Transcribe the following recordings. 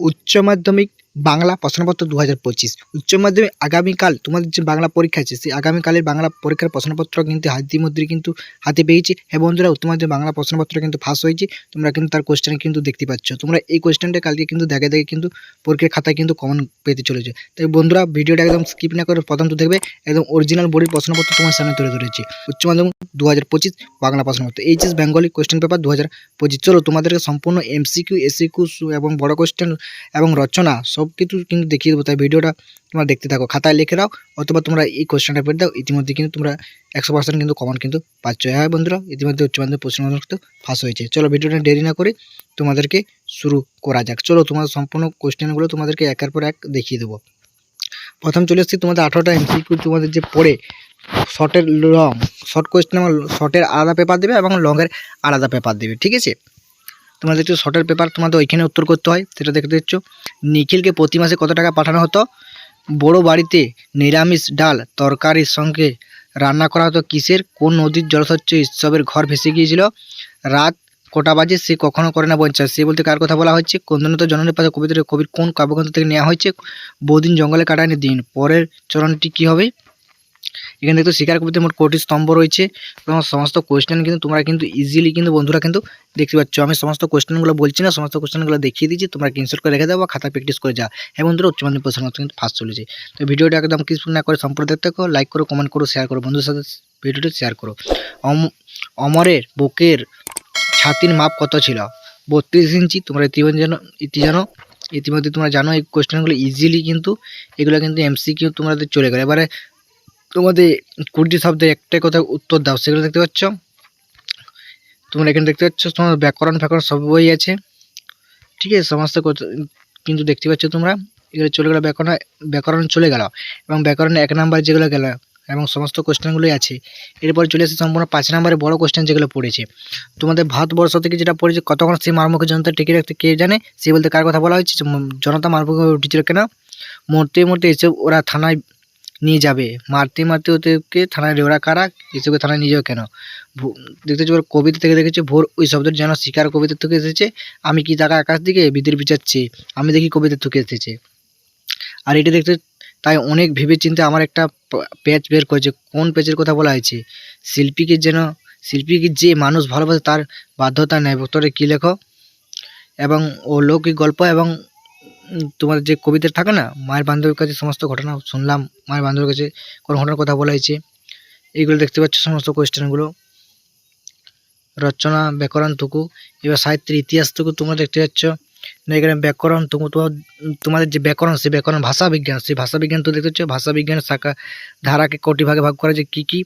উচ্চ মাধ্যমিক বাংলা প্রশ্নপত্র দু হাজার পঁচিশ। উচ্চ মাধ্যমিক আগামীকাল, তোমাদের যে বাংলা পরীক্ষা আছে, সেই আগামীকালের বাংলা পরীক্ষার প্রশ্নপত্র কিন্তু ইতিমধ্যে কিন্তু হাতে পেয়েছি। হ্যাঁ বন্ধুরা মাধ্যমিক বাংলা প্রশ্নপত্র কিন্তু ফাঁস হয়েছে, তোমরা কিন্তু তার কোয়েশ্চেন কিন্তু দেখতে পাচ্ছ। তোমরা এই কোয়েশ্চেনটা কালকে কিন্তু দেখে দেখে কিন্তু পরীক্ষার খাতায় কিন্তু কমন পেতে চলেছে। তাই বন্ধুরা, ভিডিওটা একদম স্কিপ না করে প্রথম তো দেখবে, একদম অরিজিনাল বোর্ডের প্রশ্নপত্র তোমার সামনে তুলে ধরেছি। উচ্চ মাধ্যমিক দু হাজার পঁচিশ, বাংলা প্রশ্নপত্র। এইচএস বেঙ্গলি কোশ্চেন পেপার দু হাজার পঁচিশ। চলো তোমাদেরকে সম্পূর্ণ এমসিকিউ এসিকিউ এবং বড় কোশ্চেন এবং রচনা সব কিছু কিন্তু দেখিয়ে দেবো। তাই ভিডিওটা তোমরা দেখতে থাকো। খাতায় লিখে দাও অথবা তোমরা এই কোশ্চেনটা পেয়ে দাও। ইতিমধ্যে কিন্তু তোমরা একশো পার্সেন্ট কিন্তু কমন কিন্তু পাচ্ছ। হ্যাঁ বন্ধুরা, ইতিমধ্যে উচ্চ মাধ্যমিক প্রশ্নপত্র কিন্তু ফাঁস হয়েছে। চলো ভিডিওটা দেরি না করে তোমাদেরকে শুরু করা যাক। চলো তোমাদের সম্পূর্ণ কোশ্চেনগুলো তোমাদেরকে একের পর এক দেখিয়ে দেবো। প্রথম চলে এসেছি তোমাদের আঠারোটা এমসিকিউ তোমাদের যে পড়ে শর্টের লং শর্ট কোয়েশ্চেন এবং শর্টের আলাদা পেপার দেবে এবং লংয়ের আলাদা পেপার দেবে। ঠিক আছে? তোমাদের দেখছ শর্টের পেপার তোমাদের ওইখানে উত্তর করতে হয়, সেটা দেখতে দিচ্ছ নিখিলকে প্রতি মাসে কত টাকা পাঠানো হতো? বড় বাড়িতে নিরামিষ ডাল তরকারির সঙ্গে রান্না করা হতো কিসের? কোন নদীর জলস্বচ্ছ উৎসবের ঘর ভেসে গিয়েছিল? রাত কটা বাজে? সে কখনো করে না বঞ্চা সে বলতে কার কথা বলা হচ্ছে কন্দনত জননের পাশে কবিতার কবির কোন কাব্যগ্রন্থ থেকে নেওয়া হয়েছে? বহুদিন জঙ্গলে কাটায়নি দিন। পরের চরণটি কি হবে? এখানে দেখতে শিকার কবিতে মোট কোটি স্তম্ভ রয়েছে? এবং সমস্ত কোয়েশ্চেন কিন্তু তোমরা কিন্তু ইজিলি কিন্তু বন্ধুরা কিন্তু দেখতে পাচ্ছ। আমি সমস্ত কোয়েশ্চেনগুলো বলছি না, সমস্ত কোয়েশ্চেনগুলো দেখিয়ে দিচ্ছি তোমরা স্ক্রিনশট করে রেখে দাও বা খাতা প্র্যাকটিস করে যাও। হ্যাঁ বন্ধুরা, উচ্চ মাধ্যমিক প্রশ্ন কিন্তু ফার্স্ট চলেছে। তো ভিডিওটা একদম কিছু না করে সম্পূর্ণ দেখতে লাইক করো কমেন্ট করো শেয়ার করো, বন্ধুদের সাথে ভিডিওটি শেয়ার করো। অম অমরের বুকের ছাতির মাপ কত ছিল? বত্রিশ ইঞ্চি, তোমরা ইতিমধ্যে জানো ইতি জানো। ইতিমধ্যে তোমরা জানো এই কোয়েশ্চেনগুলো ইজিলি কিন্তু এগুলো কিন্তু এমসিকিউ তোমাদের চলে গেলো। এবারে তোমাদের কুড়িটি শব্দের একটাই কথা উত্তর দাও, সেগুলো দেখতে পাচ্ছ? তোমরা এখানে দেখতে পাচ্ছ তোমার ব্যাকরণ ফ্যাকরণ সব বই আছে। ঠিক আছে, সমস্ত কিন্তু দেখতে পাচ্ছ তোমরা। এগুলো চলে গেলো ব্যাকরণ ব্যাকরণ চলে গেল। এবং ব্যাকরণে এক নাম্বার যেগুলো গেল, এবং সমস্ত কোশ্চেনগুলোই আছে। এরপর চলে এসে সম্পূর্ণ পাঁচ নম্বরে বড় কোশ্চেন যেগুলো পড়েছে। তোমাদের ভারতবর্ষ থেকে যেটা পড়েছে, কতক্ষণ সেই মারমুখী জনতা টিকে রাখতে কে জানে? সে বলতে কার কথা বলা হয়েছে? জনতা মারমুখী উঠেছিল কেন? মরতে মরতে এসে ওরা থানায় নিয়ে যাবে। মারতে মারতে ওদেরকে থানায় ওরা কারা, এসবকে থানায় নিয়ে যাবে কেন? দেখতে পাচ্ছি কবিতা থেকে দেখেছি, ভোর ওই শব্দটি যেন শিকার কবিতা থেকে এসেছে। আমি কি টাকা আকাশ দিকে বিদ্যুৎ বিচাচ্ছি আমি দেখি কবিতা থেকে এসেছে। আর এটা দেখতে, তাই অনেক ভেবে চিন্তে আমার একটা পেজ বের করেছে। কোন পেজের কথা বলা হয়েছে? শিল্পীকে যেন, শিল্পীকে যে মানুষ ভালোবাসে তার বাধ্যতা নেয় ভক্তরে কী লেখো? এবং ও লৌকিক গল্প এবং তোমার যে কবিতা থাকে না, মায়ের বান্ধবীর কাছে সমস্ত ঘটনা শুনলাম, মায়ের বান্ধবীর কাছে কোনো ঘটনার কথা বলা হয়েছে, এইগুলো দেখতে পাচ্ছ সমস্ত কোয়েশ্চেনগুলো রচনা, ব্যাকরণ টুকু, এবার সাহিত্যের ইতিহাস ইতিহাসটুকু তোমরা দেখতে পাচ্ছ। এখানে ব্যাকরণ টুকু তোমার তোমাদের যে ব্যাকরণ, সেই ব্যাকরণ ভাষা বিজ্ঞান, সেই ভাষা বিজ্ঞান তো দেখতে পাচ্ছ, ভাষা বিজ্ঞানের শাখা, ধারাকে কোটি ভাগে ভাগ করা যে কী কী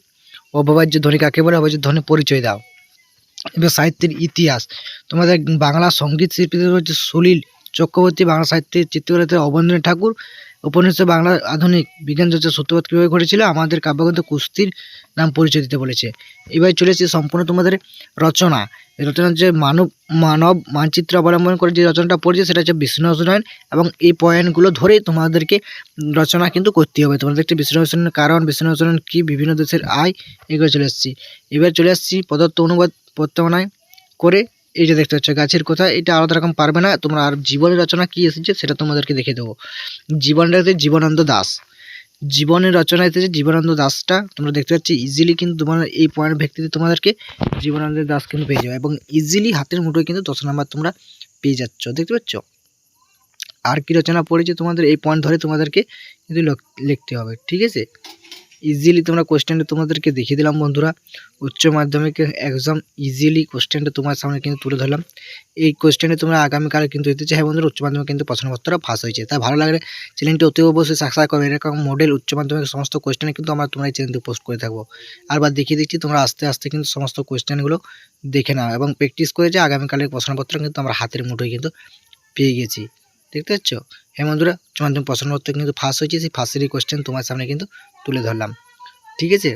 অপবাজ্য ধ্বনি কাকে বলে? অপবাজ্য ধ্বনি পরিচয় দাও। এবার সাহিত্যের ইতিহাস, তোমাদের বাংলা সংগীত শিল্পীদের হচ্ছে সলিল চক্রবর্তী বাংলা সাহিত্যের চিত্রকলাতে অবনীন্দ্র ঠাকুর উপনিষদ বাংলা আধুনিক বিজ্ঞান চর্চা সত্যবাদ কীভাবে ঘটেছিল, আমাদের কাব্যগ্রন্থ কুস্তির নাম পরিচয় দিতে বলেছে। এবার চলেছে সম্পূর্ণ তোমাদের রচনা। এই রচনার যে মানব মানব মানচিত্র অবলম্বন করে যে রচনাটা পড়েছে, সেটা হচ্ছে বিষ্ণু রচনায়ন এবং এই পয়েন্টগুলো ধরেই তোমাদেরকে রচনা কিন্তু করতে হবে। তোমাদের একটি বিষ্ণু রচনার কারণ, বিষ্ণু রচনার কী, বিভিন্ন দেশের আয়, এগুলো চলে এসেছি। এবার চলে আসছি পদার্থ অনুবাদ প্রত্যাবনায় করে এই যে দেখতে পাচ্ছ, গাছের কথা? এটা আলাদা রকম পারবে না। তোমরা আর জীবনের রচনা কি এসেছে সেটা তোমাদেরকে দেখে দেবো। জীবনটা হচ্ছে জীবনানন্দ দাস। জীবনের রচনা এসেছে জীবনানন্দ দাসটা। তোমরা দেখতে পাচ্ছ ইজিলি কিন্তু তোমার এই পয়েন্ট ভিত্তিতে তোমাদেরকে জীবনানন্দ দাস কিন্তু পেয়ে যাবে। এবং ইজিলি হাতের মুঠোয় কিন্তু দশ নাম্বার তোমরা পেয়ে যাচ্ছ। দেখতে পাচ্ছ? আর কি রচনা পড়েছে তোমাদের এই পয়েন্ট ধরে তোমাদেরকে কিন্তু লিখতে হবে। ঠিক আছে? ইজিলি তোমরা কোশ্চেনটা তোমাদেরকে দেখিয়ে দিলাম বন্ধুরা। উচ্চ মাধ্যমিকে একদম ইজিলি কোশ্চেনটা তোমার সামনে কিন্তু তুলে ধরলাম। এই কোশ্চেনে তোমরা আগামীকাল কিন্তু দিতে চাই বন্ধুরা, উচ্চ মাধ্যমিক কিন্তু প্রশ্নপত্র ফাঁস হয়েছে। তাই ভালো লাগলে চ্যানেলটি অতি অবশ্যই সাবস্ক্রাইব করবে। এরকম মডেল উচ্চ মাধ্যমিক সমস্ত কোশ্চেনে কিন্তু আমরা তোমরা এই চ্যানেলটি পোস্ট করে থাকব। আরবার দেখিয়ে দিচ্ছি, তোমরা আস্তে আস্তে কিন্তু সমস্ত কোশ্চেনগুলো দেখে নাও। এবং প্র্যাকটিস করে যে আগামীকালের প্রশ্নপত্র কিন্তু আমরা হাতের মুঠোয় কিন্তু পেয়ে গেছি। দেখতে পাচ্ছ? হ্যাঁ বন্ধুরা উচ্চ মাধ্যমিক প্রশ্নপত্র কিন্তু ফার্স্ট হয়েছে, সেই ফার্স্টেরই কোশ্চেন তোমার সামনে কিন্তু তুলে ধরলাম। ঠিক আছে?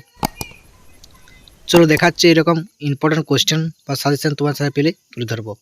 চলো দেখাচ্ছে এরকম ইম্পর্টেন্ট কোশ্চেন বা সাজেশন তোমার সাথে পেলে তুলে ধরবো।